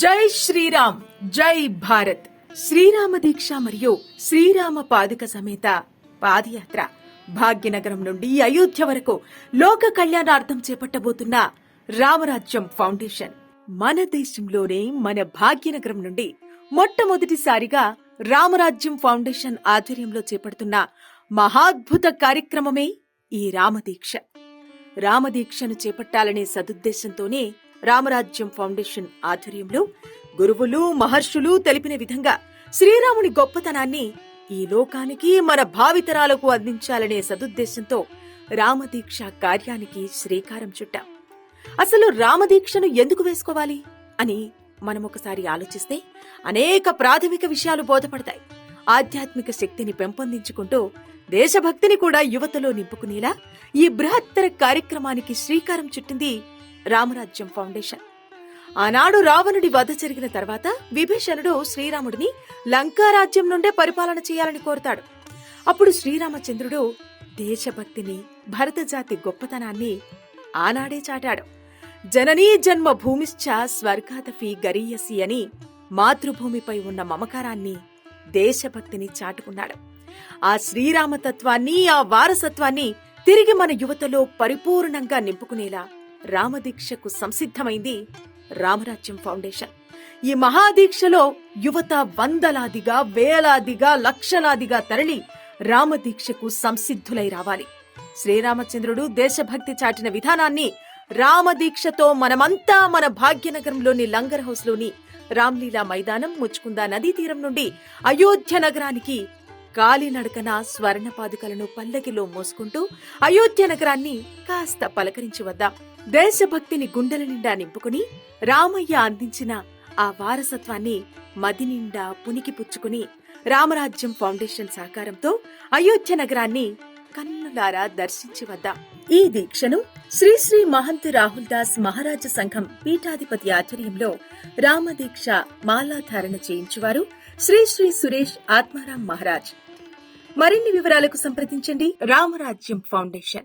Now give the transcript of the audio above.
జై శ్రీరామ్ జై భారత్. శ్రీరామ దీక్ష మరియు శ్రీరామ పాదుక సమేత పాదయాత్ర భాగ్యనగరం నుండి అయోధ్య వరకు లోక కళ్యాణార్థం చేపట్టబోతున్న రామరాజ్యం ఫౌండేషన్. మన దేశంలోనే మన భాగ్యనగరం నుండి మొట్టమొదటిసారిగా రామరాజ్యం ఫౌండేషన్ ఆధ్వర్యంలో చేపడుతున్న మహాద్భుత కార్యక్రమమే ఈ రామదీక్ష. రామదీక్షను చేపట్టాలనే సదుద్దేశంతోనే రామరాజ్యం ఫౌండేషన్ ఆధ్వర్యంలో గురువులు మహర్షులు తెలిపిన విధంగా శ్రీరాముని గొప్పతనాన్ని ఈ లోకానికి మన భావితరాలకు అందించాలనే సదుద్దేశంతో రామదీక్ష కార్యానికి శ్రీకారం చుట్టాం. అసలు రామదీక్షను ఎందుకు వేసుకోవాలి అని మనం ఒకసారి ఆలోచిస్తే అనేక ప్రాథమిక విషయాలు బోధపడతాయి. ఆధ్యాత్మిక శక్తిని పెంపొందించుకుంటూ దేశభక్తిని కూడా యువతలో నింపుకునేలా ఈ బృహత్తర కార్యక్రమానికి శ్రీకారం చుట్టింది రామరాజ్యం ఫౌండేషన్. ఆనాడు రావణుడి వధ జరిగిన తర్వాత విభీషణుడు శ్రీరాముడిని లంకారాజ్యం నుండే పరిపాలన చేయాలని కోరుతాడు. అప్పుడు శ్రీరామచంద్రుడు దేశభక్తిని భరతజాతి గొప్పతనాన్ని ఆనాడే చాటాడు. జననీ జన్మ భూమిశ్చ స్వర్గాదఫి గరీయసి అని మాతృభూమిపై ఉన్న మమకారాన్ని దేశభక్తిని చాటుకున్నాడు. ఆ శ్రీరామతత్వాన్ని ఆ వారసత్వాన్ని తిరిగి మన యువతలో పరిపూర్ణంగా నింపుకునేలా రామదీక్షకు సంసిద్ధమైంది రామరాజ్యం ఫౌండేషన్. ఈ మహాదీక్షలో యువత వందలాదిగా వేలాదిగా లక్షలాదిగా తరలి రామదీక్షకు సంసిద్ధులై రావాలి. శ్రీరామచంద్రుడు దేశభక్తి చాటిన విధానాన్ని రామదీక్షతో మనమంతా మన భాగ్యనగరంలోని లంగర్ హౌస్లోని రామ్లీలా మైదానం ముచ్చుకుందా నదీ తీరం నుండి అయోధ్య నగరానికి కాలినడకన స్వర్ణ పాదుకలను పల్లకిలో మోసుకుంటూ అయోధ్య నగరాన్ని కాస్త పలకరించి వద్దాం. దేశభక్తిని గుండెల నిండా నింపుకుని రామయ్య అందించిన ఆ వారసత్వాన్ని మది నిండా పుచ్చుకుని రామరాజ్యం ఫౌండేషన్ సహకారంతో అయోధ్య నగరాన్ని కన్నులారా దర్శించి వద్దాం. ఈ దీక్షను శ్రీ శ్రీ మహంత్ రాహుల్ దాస్ మహారాజ సంఘం పీఠాధిపతి ఆధ్వర్యంలో రామదీక్ష మాలాధారణ చేయించువారు శ్రీ శ్రీ సురేష్ ఆత్మారాం మహారాజ్. మరిన్ని వివరాలకు సంప్రదించండి రామరాజ్యం ఫౌండేషన్.